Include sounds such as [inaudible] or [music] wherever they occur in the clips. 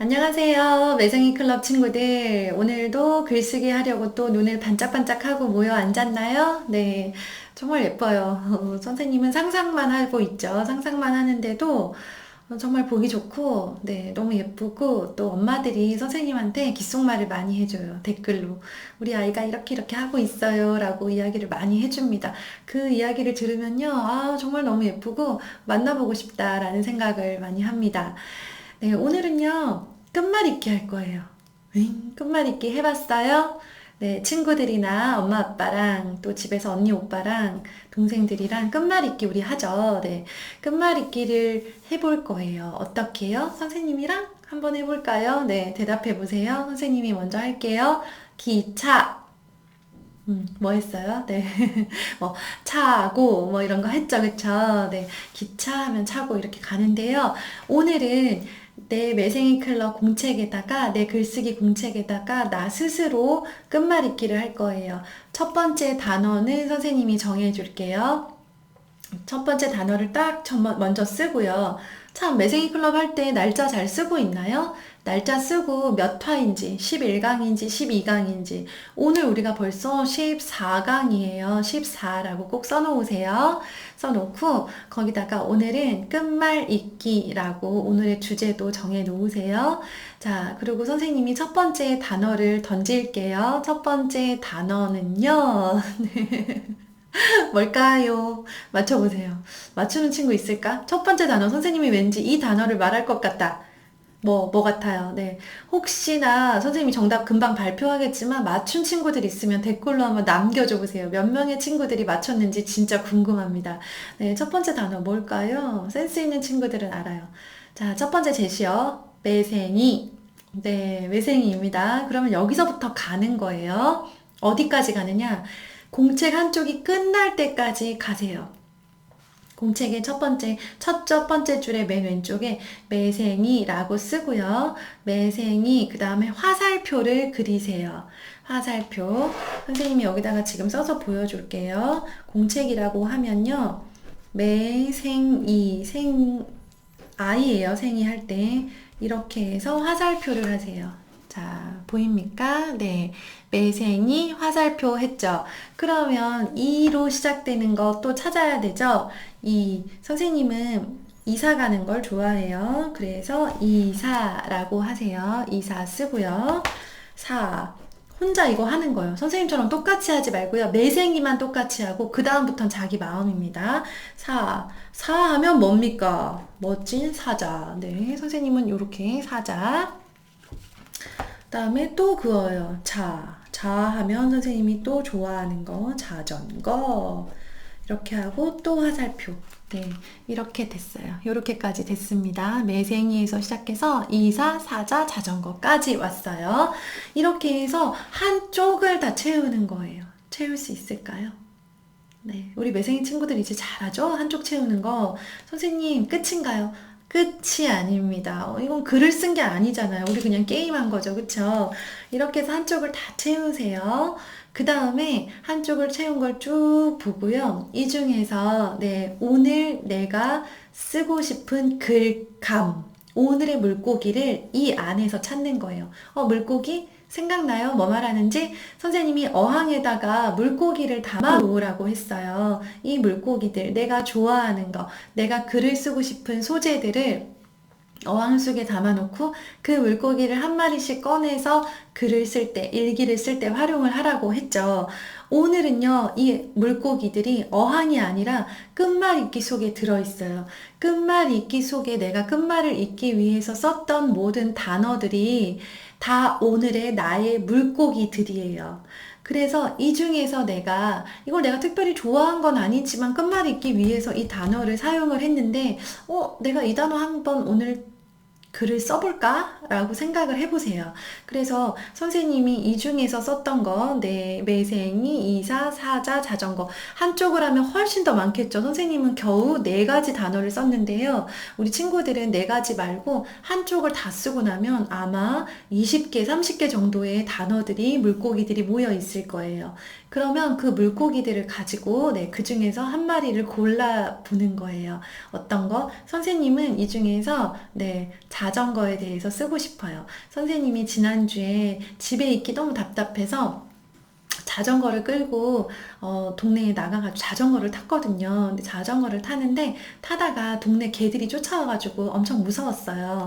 안녕하세요. 매생이 클럽 친구들. 오늘도 글쓰기 하려고 또 눈을 반짝반짝하고 모여 앉았나요? 네. 정말 예뻐요. 어, 선생님은 상상만 하고 있죠. 상상만 하는데도 어, 정말 보기 좋고, 네, 너무 예쁘고, 또 엄마들이 선생님한테 귓속말을 많이 해줘요. 댓글로. 우리 아이가 이렇게 이렇게 하고 있어요. 라고 이야기를 많이 해줍니다. 그 이야기를 들으면요. 아, 정말 너무 예쁘고, 만나보고 싶다라는 생각을 많이 합니다. 네, 오늘은요, 끝말잇기 할 거예요. 응, 끝말잇기 해봤어요? 네, 친구들이나 엄마 아빠랑 또 집에서 언니 오빠랑 동생들이랑 끝말잇기 우리 하죠. 네, 끝말잇기를 해볼 거예요. 어떻게 해요? 선생님이랑 한번 해볼까요? 네, 대답해 보세요. 선생님이 먼저 할게요. 기차. 음, 뭐 했어요? 네. [laughs] 뭐, 차고, 뭐 이런 거 했죠. 그쵸? 네. 기차 하면 차고 이렇게 가는데요. 오늘은 내 매생이 클럽 공책에다가, 내 글쓰기 공책에다가 나 스스로 끝말잇기를 할 거예요. 첫 번째 단어는 선생님이 정해 줄게요. 첫 번째 단어를 딱 먼저 쓰고요. 참, 매생이 클럽 할 때 날짜 잘 쓰고 있나요? 날짜 쓰고 몇 화인지, 11강인지, 12강인지. 오늘 우리가 벌써 14강이에요. 14라고 꼭 써놓으세요. 써놓고, 거기다가 오늘은 끝말 잇기라고 오늘의 주제도 정해 놓으세요. 자, 그리고 선생님이 첫 번째 단어를 던질게요. 첫 번째 단어는요. 네. [laughs] 뭘까요? 맞춰보세요. 맞추는 친구 있을까? 첫 번째 단어, 선생님이 왠지 이 단어를 말할 것 같다. 뭐, 뭐 같아요. 네. 혹시나 선생님이 정답 금방 발표하겠지만 맞춘 친구들 있으면 댓글로 한번 남겨줘 보세요. 몇 명의 친구들이 맞췄는지 진짜 궁금합니다. 네. 첫 번째 단어 뭘까요? 센스 있는 친구들은 알아요. 자, 첫 번째 제시어. 매생이. 네. 매생이입니다. 그러면 여기서부터 가는 거예요. 어디까지 가느냐? 공책 한쪽이 끝날 때까지 가세요. 공책의 첫 번째, 첫, 첫 번째 줄의 맨 왼쪽에 매생이라고 쓰고요. 매생이, 그 다음에 화살표를 그리세요. 화살표. 선생님이 여기다가 지금 써서 보여줄게요. 공책이라고 하면요. 매생이, 생, 아이예요. 생이 할 때. 이렇게 해서 화살표를 하세요. 자, 보입니까? 네. 매생이 화살표 했죠. 그러면 2로 시작되는 거 또 찾아야 되죠. 이 선생님은 이사 가는 걸 좋아해요. 그래서 이사라고 하세요. 이사 쓰고요. 사 혼자 이거 하는 거예요. 선생님처럼 똑같이 하지 말고요. 매생이만 똑같이 하고 그 다음부터는 자기 마음입니다. 사, 사 하면 뭡니까? 멋진 사자. 네, 선생님은 이렇게 사자. 다음에 또 그어요. 자, 자 하면 선생님이 또 좋아하는 거 자전거 이렇게 하고 또 화살표 네 이렇게 됐어요. 이렇게까지 됐습니다. 매생이에서 시작해서 이사, 사자, 자전거까지 왔어요. 이렇게 해서 한쪽을 다 채우는 거예요. 채울 수 있을까요? 네, 우리 매생이 친구들 이제 잘하죠? 한쪽 채우는 거. 선생님, 끝인가요? 끝이 아닙니다. 어, 이건 글을 쓴 게 아니잖아요. 우리 그냥 게임한 거죠. 그쵸? 이렇게 해서 한쪽을 다 채우세요. 그 다음에 한쪽을 채운 걸 쭉 보고요. 이 중에서 네, 오늘 내가 쓰고 싶은 글감, 오늘의 물고기를 이 안에서 찾는 거예요. 어, 물고기? 생각나요? 뭐 말하는지? 선생님이 어항에다가 물고기를 담아 놓으라고 했어요. 이 물고기들, 내가 좋아하는 거, 내가 글을 쓰고 싶은 소재들을 어항 속에 담아놓고 그 물고기를 한 마리씩 꺼내서 글을 쓸 때, 일기를 쓸 때 활용을 하라고 했죠. 오늘은요, 이 물고기들이 어항이 아니라 끝말 잇기 속에 들어있어요. 끝말 잇기 속에 내가 끝말을 읽기 위해서 썼던 모든 단어들이 다 오늘의 나의 물고기들이에요. 그래서 이 중에서 내가 이걸 내가 특별히 좋아한 건 아니지만 끝말 잇기 위해서 이 단어를 사용을 했는데 어 내가 이 단어 한번 오늘 글을 써볼까? 라고 생각을 해보세요. 그래서 선생님이 이 중에서 썼던 거, 네, 매생이, 이사, 사자, 자전거. 한쪽을 하면 훨씬 더 많겠죠. 선생님은 겨우 네 가지 단어를 썼는데요. 우리 친구들은 네 가지 말고 한쪽을 다 쓰고 나면 아마 20개, 30개 정도의 단어들이, 물고기들이 모여 있을 거예요. 그러면 그 물고기들을 가지고, 네, 그 중에서 한 마리를 골라 보는 거예요. 어떤 거? 선생님은 이 중에서, 네, 자 자전거에 대해서 쓰고 싶어요. 선생님이 지난주에 집에 있기 너무 답답해서 자전거를 끌고 어, 동네에 나가가지고 자전거를 탔거든요. 근데 자전거를 타는데 타다가 동네 개들이 쫓아와가지고 엄청 무서웠어요.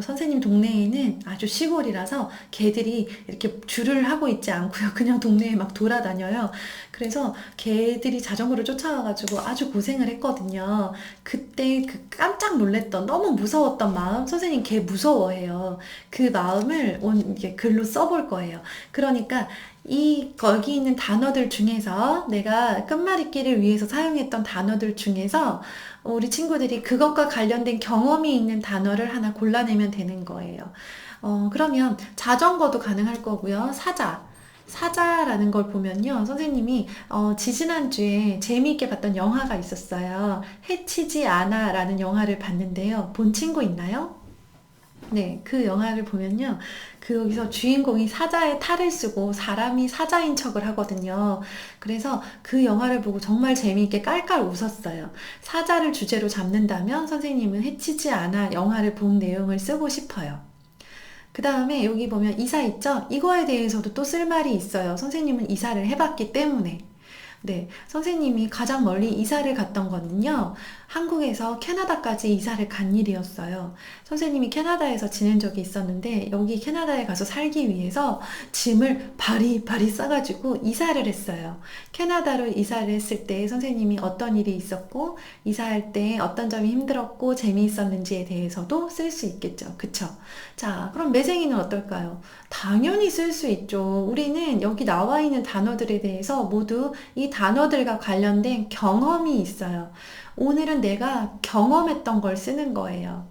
선생님 동네에는 아주 시골이라서 개들이 이렇게 줄을 하고 있지 않고요. [laughs] 그냥 동네에 막 돌아다녀요. 그래서 개들이 자전거를 쫓아와가지고 아주 고생을 했거든요. 그때 그 깜짝 놀랬던 너무 무서웠던 마음 선생님 개 무서워해요. 그 마음을 온 이게 글로 써볼 거예요. 그러니까 이 거기 있는 단어들 중에서 내가 끝말잇기를 위해서 사용했던 단어들 중에서 우리 친구들이 그것과 관련된 경험이 있는 단어를 하나 골라내면 되는 거예요. 어, 그러면 자전거도 가능할 거고요. 사자. 사자라는 걸 보면요. 선생님이 어, 지지난주에 재미있게 봤던 영화가 있었어요. 해치지 않아 라는 영화를 봤는데요. 본 친구 있나요? 네, 그 영화를 보면요. 그 여기서 주인공이 사자의 탈을 쓰고 사람이 사자인 척을 하거든요. 그래서 그 영화를 보고 정말 재미있게 깔깔 웃었어요. 사자를 주제로 잡는다면 선생님은 해치지 않아 영화를 본 내용을 쓰고 싶어요. 그 다음에 여기 보면 이사 있죠? 이거에 대해서도 또 쓸 말이 있어요. 선생님은 이사를 해봤기 때문에. 네, 선생님이 가장 멀리 이사를 갔던 거는요, 한국에서 캐나다까지 이사를 간 일이었어요. 선생님이 캐나다에서 지낸 적이 있었는데, 여기 캐나다에 가서 살기 위해서 짐을 바리바리 싸가지고 이사를 했어요. 캐나다로 이사를 했을 때 선생님이 어떤 일이 있었고, 이사할 때 어떤 점이 힘들었고, 재미있었는지에 대해서도 쓸 수 있겠죠. 그쵸? 자, 그럼 매생이는 어떨까요? 당연히 쓸 수 있죠. 우리는 여기 나와 있는 단어들에 대해서 모두 이 단어들과 관련된 경험이 있어요. 오늘은 내가 경험했던 걸 쓰는 거예요.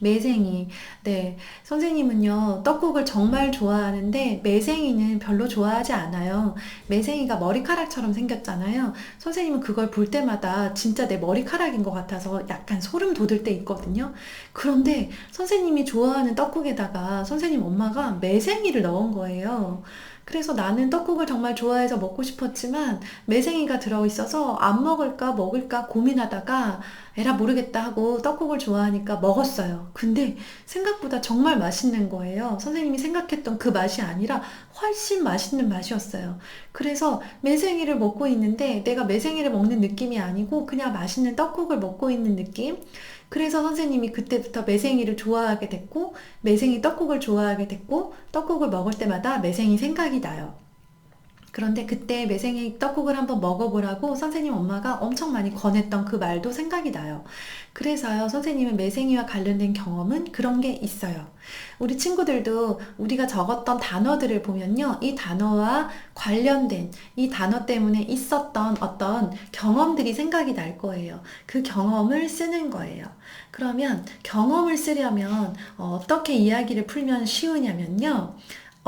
매생이. 네. 선생님은요, 떡국을 정말 좋아하는데, 매생이는 별로 좋아하지 않아요. 매생이가 머리카락처럼 생겼잖아요. 선생님은 그걸 볼 때마다 진짜 내 머리카락인 것 같아서 약간 소름 돋을 때 있거든요. 그런데 선생님이 좋아하는 떡국에다가 선생님 엄마가 매생이를 넣은 거예요. 그래서 나는 떡국을 정말 좋아해서 먹고 싶었지만 매생이가 들어있어서 안 먹을까 먹을까 고민하다가 에라 모르겠다 하고 떡국을 좋아하니까 먹었어요. 근데 생각보다 정말 맛있는 거예요. 선생님이 생각했던 그 맛이 아니라 훨씬 맛있는 맛이었어요. 그래서 매생이를 먹고 있는데 내가 매생이를 먹는 느낌이 아니고 그냥 맛있는 떡국을 먹고 있는 느낌? 그래서 선생님이 그때부터 매생이를 좋아하게 됐고, 매생이 떡국을 좋아하게 됐고, 떡국을 먹을 때마다 매생이 생각이 나요. 그런데 그때 매생이 떡국을 한번 먹어보라고 선생님 엄마가 엄청 많이 권했던 그 말도 생각이 나요. 그래서요, 선생님은 매생이와 관련된 경험은 그런 게 있어요. 우리 친구들도 우리가 적었던 단어들을 보면요, 이 단어와 관련된 이 단어 때문에 있었던 어떤 경험들이 생각이 날 거예요. 그 경험을 쓰는 거예요. 그러면 경험을 쓰려면 어떻게 이야기를 풀면 쉬우냐면요.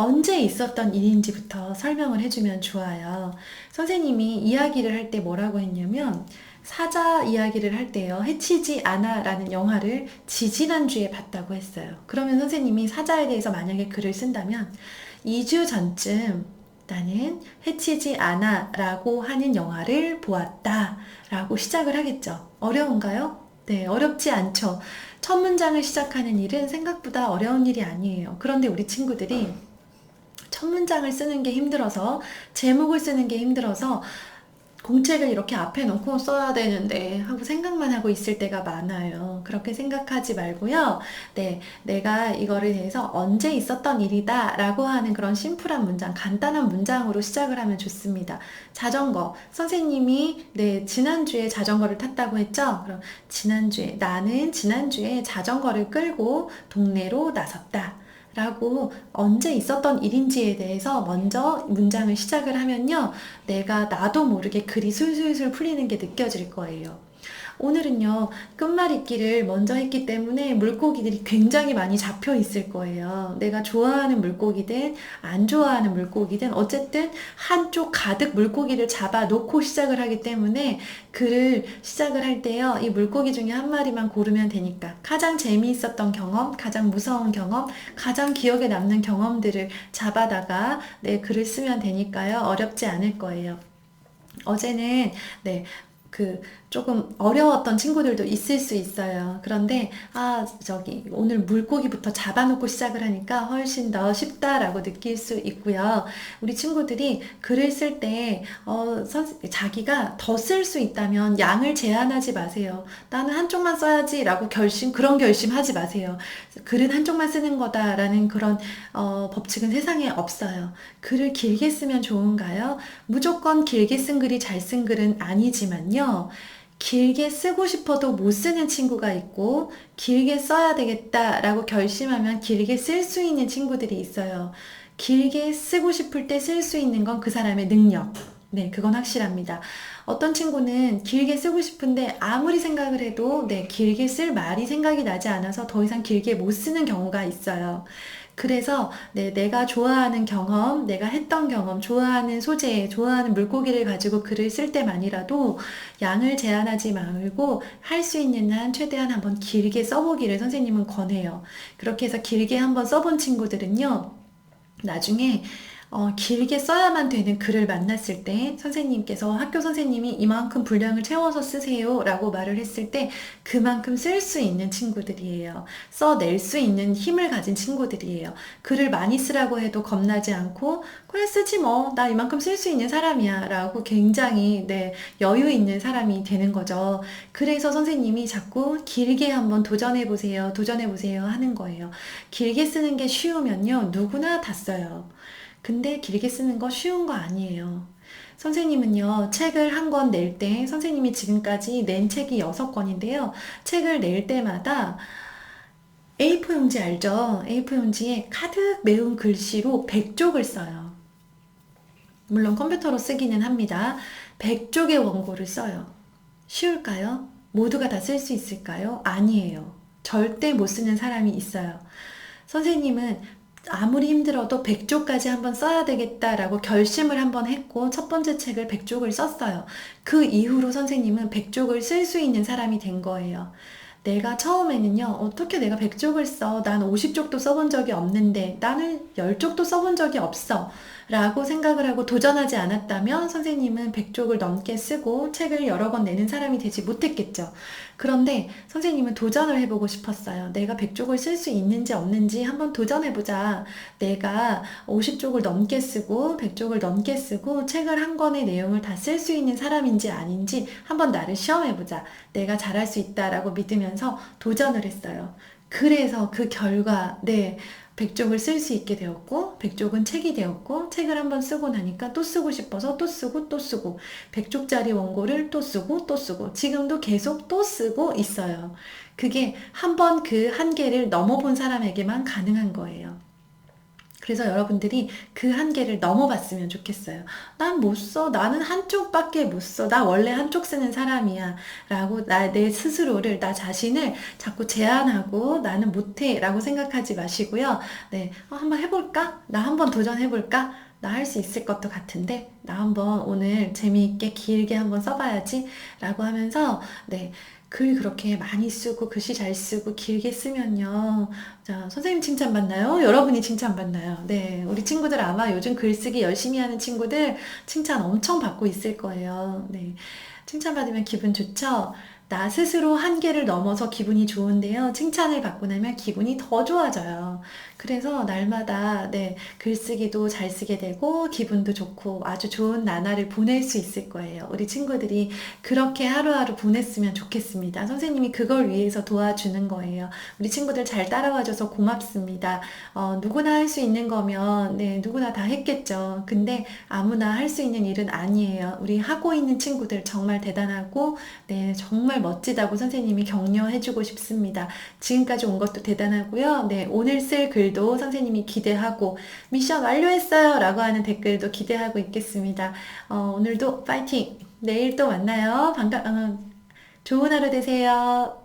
언제 있었던 일인지부터 설명을 해주면 좋아요. 선생님이 이야기를 할 때 뭐라고 했냐면, 사자 이야기를 할 때요, 해치지 않아 라는 영화를 지지난주에 봤다고 했어요. 그러면 선생님이 사자에 대해서 만약에 글을 쓴다면, 2주 전쯤 나는 해치지 않아 라고 하는 영화를 보았다 라고 시작을 하겠죠. 어려운가요? 네, 어렵지 않죠. 첫 문장을 시작하는 일은 생각보다 어려운 일이 아니에요. 그런데 우리 친구들이 첫 문장을 쓰는 게 힘들어서 제목을 쓰는 게 힘들어서 공책을 이렇게 앞에 놓고 써야 되는데 하고 생각만 하고 있을 때가 많아요. 그렇게 생각하지 말고요. 네, 내가 이거를 대해서 언제 있었던 일이다 라고 하는 그런 심플한 문장, 간단한 문장으로 시작을 하면 좋습니다. 자전거. 선생님이 네, 지난주에 자전거를 탔다고 했죠? 그럼 지난주에, 나는 지난주에 자전거를 끌고 동네로 나섰다. 라고 언제 있었던 일인지에 대해서 먼저 문장을 시작을 하면요. 내가 나도 모르게 글이 술술술 풀리는 게 느껴질 거예요. 오늘은요, 끝말잇기를 먼저 했기 때문에 물고기들이 굉장히 많이 잡혀 있을 거예요. 내가 좋아하는 물고기든 안 좋아하는 물고기든 어쨌든 한쪽 가득 물고기를 잡아 놓고 시작을 하기 때문에 글을 시작을 할 때요, 이 물고기 중에 한 마리만 고르면 되니까 가장 재미있었던 경험, 가장 무서운 경험, 가장 기억에 남는 경험들을 잡아다가 내 글을 쓰면 되니까요, 어렵지 않을 거예요. 어제는 네, 그 조금 어려웠던 친구들도 있을 수 있어요. 그런데, 아, 저기, 오늘 물고기부터 잡아놓고 시작을 하니까 훨씬 더 쉽다라고 느낄 수 있고요. 우리 친구들이 글을 쓸 때, 어, 선, 자기가 더 쓸 수 있다면 양을 제한하지 마세요. 나는 한쪽만 써야지라고 결심, 그런 결심 하지 마세요. 글은 한쪽만 쓰는 거다라는 그런, 어, 법칙은 세상에 없어요. 글을 길게 쓰면 좋은가요? 무조건 길게 쓴 글이 잘 쓴 글은 아니지만요. 길게 쓰고 싶어도 못 쓰는 친구가 있고, 길게 써야 되겠다라고 결심하면 길게 쓸 수 있는 친구들이 있어요. 길게 쓰고 싶을 때 쓸 수 있는 건 그 사람의 능력. 네, 그건 확실합니다. 어떤 친구는 길게 쓰고 싶은데 아무리 생각을 해도 네, 길게 쓸 말이 생각이 나지 않아서 더 이상 길게 못 쓰는 경우가 있어요. 그래서 네, 내가 좋아하는 경험, 내가 했던 경험, 좋아하는 소재, 좋아하는 물고기를 가지고 글을 쓸 때만이라도 양을 제한하지 말고 할 수 있는 한 최대한 한번 길게 써보기를 선생님은 권해요. 그렇게 해서 길게 한번 써본 친구들은요, 나중에 어, 길게 써야만 되는 글을 만났을 때 선생님께서 학교 선생님이 이만큼 분량을 채워서 쓰세요 라고 말을 했을 때 그만큼 쓸 수 있는 친구들이에요. 써낼 수 있는 힘을 가진 친구들이에요. 글을 많이 쓰라고 해도 겁나지 않고 그래 쓰지 뭐 나 이만큼 쓸 수 있는 사람이야 라고 굉장히 네, 여유 있는 사람이 되는 거죠. 그래서 선생님이 자꾸 길게 한번 도전해 보세요. 도전해 보세요 하는 거예요. 길게 쓰는 게 쉬우면요. 누구나 다 써요. 근데 길게 쓰는 거 쉬운 거 아니에요. 선생님은요, 책을 한 권 낼 때, 선생님이 지금까지 낸 책이 6권인데요. 책을 낼 때마다 A4 용지 알죠? A4 용지에 가득 메운 글씨로 100쪽을 써요. 물론 컴퓨터로 쓰기는 합니다. 100쪽의 원고를 써요. 쉬울까요? 모두가 다 쓸 수 있을까요? 아니에요. 절대 못 쓰는 사람이 있어요. 선생님은 아무리 힘들어도 100쪽까지 한번 써야 되겠다라고 결심을 한번 했고 첫 번째 책을 100쪽을 썼어요. 그 이후로 선생님은 100쪽을 쓸 수 있는 사람이 된 거예요. 내가 처음에는요, 어떻게 내가 100쪽을 써? 난 50쪽도 써본 적이 없는데, 나는 10쪽도 써본 적이 없어. 라고 생각을 하고 도전하지 않았다면 선생님은 100쪽을 넘게 쓰고 책을 여러 권 내는 사람이 되지 못했겠죠. 그런데 선생님은 도전을 해보고 싶었어요. 내가 100쪽을 쓸 수 있는지 없는지 한번 도전해보자. 내가 50쪽을 넘게 쓰고 100쪽을 넘게 쓰고 책을 한 권의 내용을 다 쓸 수 있는 사람인지 아닌지 한번 나를 시험해보자. 내가 잘할 수 있다라고 믿으면서 도전을 했어요. 그래서 그 결과, 네, 백쪽을 쓸 수 있게 되었고, 백쪽은 책이 되었고, 책을 한번 쓰고 나니까 또 쓰고 싶어서 또 쓰고 또 쓰고, 백쪽짜리 원고를 또 쓰고 또 쓰고, 지금도 계속 또 쓰고 있어요. 그게 한번 그 한계를 넘어본 사람에게만 가능한 거예요. 그래서 여러분들이 그 한계를 넘어봤으면 좋겠어요. 난 못 써. 나는 한쪽밖에 못 써. 나 원래 한쪽 쓰는 사람이야. 라고 나, 내 스스로를, 나 자신을 자꾸 제한하고 나는 못해. 라고 생각하지 마시고요. 네. 어, 한번 해볼까? 나 한번 도전해볼까? 나할수 있을 것도 같은데, 나 한번 오늘 재미있게 길게 한번 써봐야지. 라고 하면서, 네. 글 그렇게 많이 쓰고 글씨 잘 쓰고 길게 쓰면요. 자, 선생님 칭찬받나요? 여러분이 칭찬받나요? 네. 우리 친구들 아마 요즘 글쓰기 열심히 하는 친구들 칭찬 엄청 받고 있을 거예요. 네. 칭찬받으면 기분 좋죠? 나 스스로 한계를 넘어서 기분이 좋은데요. 칭찬을 받고 나면 기분이 더 좋아져요. 그래서 날마다 네, 글쓰기도 잘 쓰게 되고 기분도 좋고 아주 좋은 나날을 보낼 수 있을 거예요. 우리 친구들이 그렇게 하루하루 보냈으면 좋겠습니다. 선생님이 그걸 위해서 도와주는 거예요. 우리 친구들 잘 따라와줘서 고맙습니다. 어, 누구나 할 수 있는 거면 네, 누구나 다 했겠죠. 근데 아무나 할 수 있는 일은 아니에요. 우리 하고 있는 친구들 정말 대단하고 네, 정말 멋지다고 선생님이 격려해주고 싶습니다. 지금까지 온 것도 대단하고요. 네, 오늘 쓸 글도 선생님이 기대하고 미션 완료했어요 라고 하는 댓글도 기대하고 있겠습니다. 어, 오늘도 파이팅! 내일 또 만나요. 반가, 어, 좋은 하루 되세요.